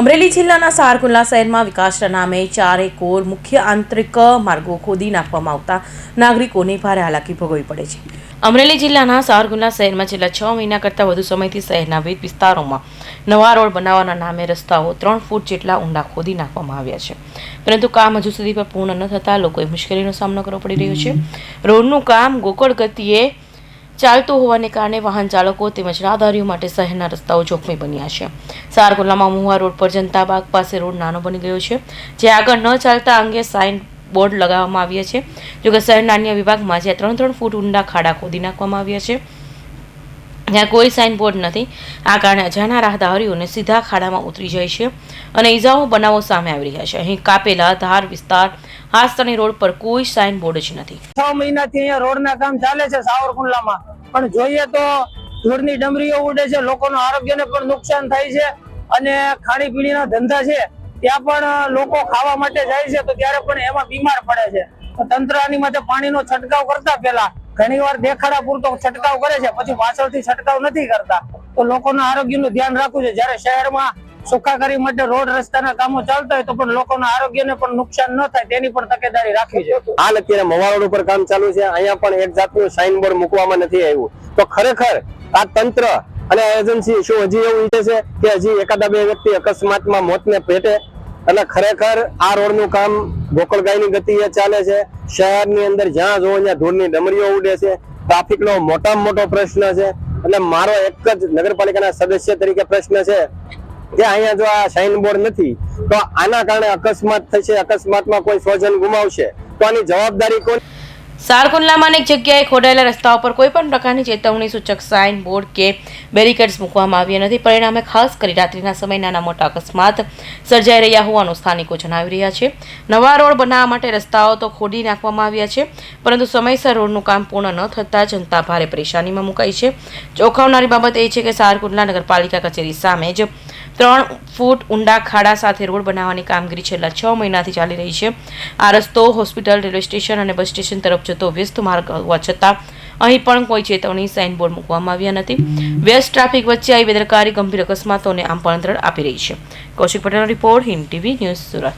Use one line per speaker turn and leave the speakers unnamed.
અમરેલી જિલ્લાના સારકુંડલા શહેરમાં વિકાસના નામે ચારે કોર મુખ્ય આંતરિક માર્ગો ખોદી નાખવામાં આવતા નાગરિકોને ભારે હાલાકી ભોગવવી પડે છે. અમરેલી જિલ્લાના સારકુંડલા શહેરમાં છેલ્લા છ મહિના કરતાં વધુ સમયથી શહેરના વિવિધ વિસ્તારોમાં નવા રોડ બનાવવાના નામે રસ્તાઓ ત્રણ ફૂટ જેટલા ઊંડા ખોદી નાખવામાં આવ્યા છે. પરંતુ કામ હજુ સુધી પણ પૂર્ણ ન થતાં લોકોએ મુશ્કેલીનો સામનો કરવો પડી રહ્યો છે. રોડનું કામ ગોકળ ગતિએ ચાલતું હોવાને કારણે વાહન ચાલકો તેમજ રાહદારીઓ માટે શહેરના રસ્તાઓ જોખમી બન્યા છે. સારગોલામાં મુવા રોડ પર જનતા બાગ પાસે રોડ નાનો બની ગયો છે, જે આગળ ન ચાલતા અંગે સાઇન બોર્ડ લગાવવામાં આવ્યા છે. જોકે શહેરના અન્ય વિભાગમાં જ્યાં ત્રણ ત્રણ ફૂટ ઊંડા ખાડા ખોદી નાખવામાં આવ્યા છે. ત્યાં કોઈ સાઇન બોર્ડ નથી, આ કારણે અજાણા રાહદારીઓને સીધા ખાડામાં ઉતરી જાય છે અને ઈજાઓ બનાવો સામે આવી રહ્યા છે. અહીં કાપેલા ધાર વિસ્તાર, હાસ્તની રોડ પર કોઈ સાઇન બોર્ડ જ નથી.
છ મહિનાથી અહીંયા રોડના કામ ચાલે છે સાવરકુંડલામાં. પણ જોઈએ તો ધૂળની ડમરીઓ ઉડે છે, લોકોનું આરોગ્યને પણ નુકસાન થાય છે અને ખાણીપીણીના ધંધા છે, ત્યાં પણ લોકો ખાવા માટે જાય છે તો ત્યારે પણ એમાં બીમાર પડે છે. તંત્ર આની માટે પાણીનો છંટકાવ કરતા પહેલા ઘણી વાર દેખાડા પૂરતો છંટકાવ કરે છે, પછી પાછળથી છંટકાવ નથી કરતા. તો લોકોના આરોગ્યનું ધ્યાન રાખવું છે. જ્યારે શહેરમાં સુખાકારી માટે રોડ રસ્તાના કામો ચાલતા હોય તો પણ લોકોના આરોગ્યને પણ નુકસાન ન થાય, તેની પણ તકેદારી રાખવી છે
હાલ અત્યારે મવા ઉપર કામ ચાલુ છે, અહીંયા પણ એક જાતનું સાઇન મૂકવામાં નથી આવ્યું. તો ખરેખર આ તંત્ર અને એજન્સી શું હજી એવું ઈચ્છે છે કે હજી એકાદા બે વ્યક્તિ અકસ્માતમાં મોતને ભેટે એટલે ખરેખર આ રોડનું કામ ગોકળગાયની ગતિએ ચાલે છે, શહેરની અંદર જ્યાં જોવો ત્યાં ધૂળની ડમરીઓ ઉડે છે, ટ્રાફિકનો મોટામાં મોટો પ્રશ્ન છે. એટલે મારો એક જ નગરપાલિકાના સદસ્ય તરીકે પ્રશ્ન છે કે અહીંયા જો આ સાઇન બોર્ડ નથી, તો આના કારણે અકસ્માત થશે, અકસ્માતમાં કોઈ સ્વજન ગુમાવશે. તો આની જવાબદારી કોણ
સારકુંડલામાં અનેક જગ્યાએ ખોડાયેલા રસ્તાઓ પર કોઈ પણ પ્રકારની ચેતવણી સૂચક સાઇન બોર્ડ કે બેરિકેડ્સ મૂકવામાં આવ્યા નથી. પરિણામે ખાસ કરી રાત્રિના સમયે નાના મોટા અકસ્માત સર્જાઈ રહ્યા હોવાનું સ્થાનિકો જણાવી રહ્યા છે. નવા રોડ બનાવવા માટે રસ્તાઓ તો ખોદી નાખવામાં આવ્યા છે, પરંતુ સમયસર રોડનું કામ પૂર્ણ ન થતાં જનતા ભારે પરેશાનીમાં મુકાઈ છે. ચોંકાવનારી બાબત એ છે કે સારકુંડલા નગરપાલિકા કચેરી સામે જ ત્રણ ફૂટ ઊંડા ખાડા સાથે રોડ બનાવવાની કામગીરી છેલ્લા છ મહિનાથી ચાલી રહી છે. આ રસ્તો હોસ્પિટલ, રેલવે સ્ટેશન અને બસ સ્ટેશન તરફ જતો વ્યસ્ત માર્ગ હોવા છતાં અહીં પણ કોઈ ચેતવણી સાઇનબોર્ડ મૂકવામાં આવ્યા નથી. વ્યસ્ત ટ્રાફિક વચ્ચે આવી બેદરકારી, ગંભીર અકસ્માતોને આમ આમંત્રણ આપી રહી છે. કૌશિક પટેલનો report Him TV news Surat.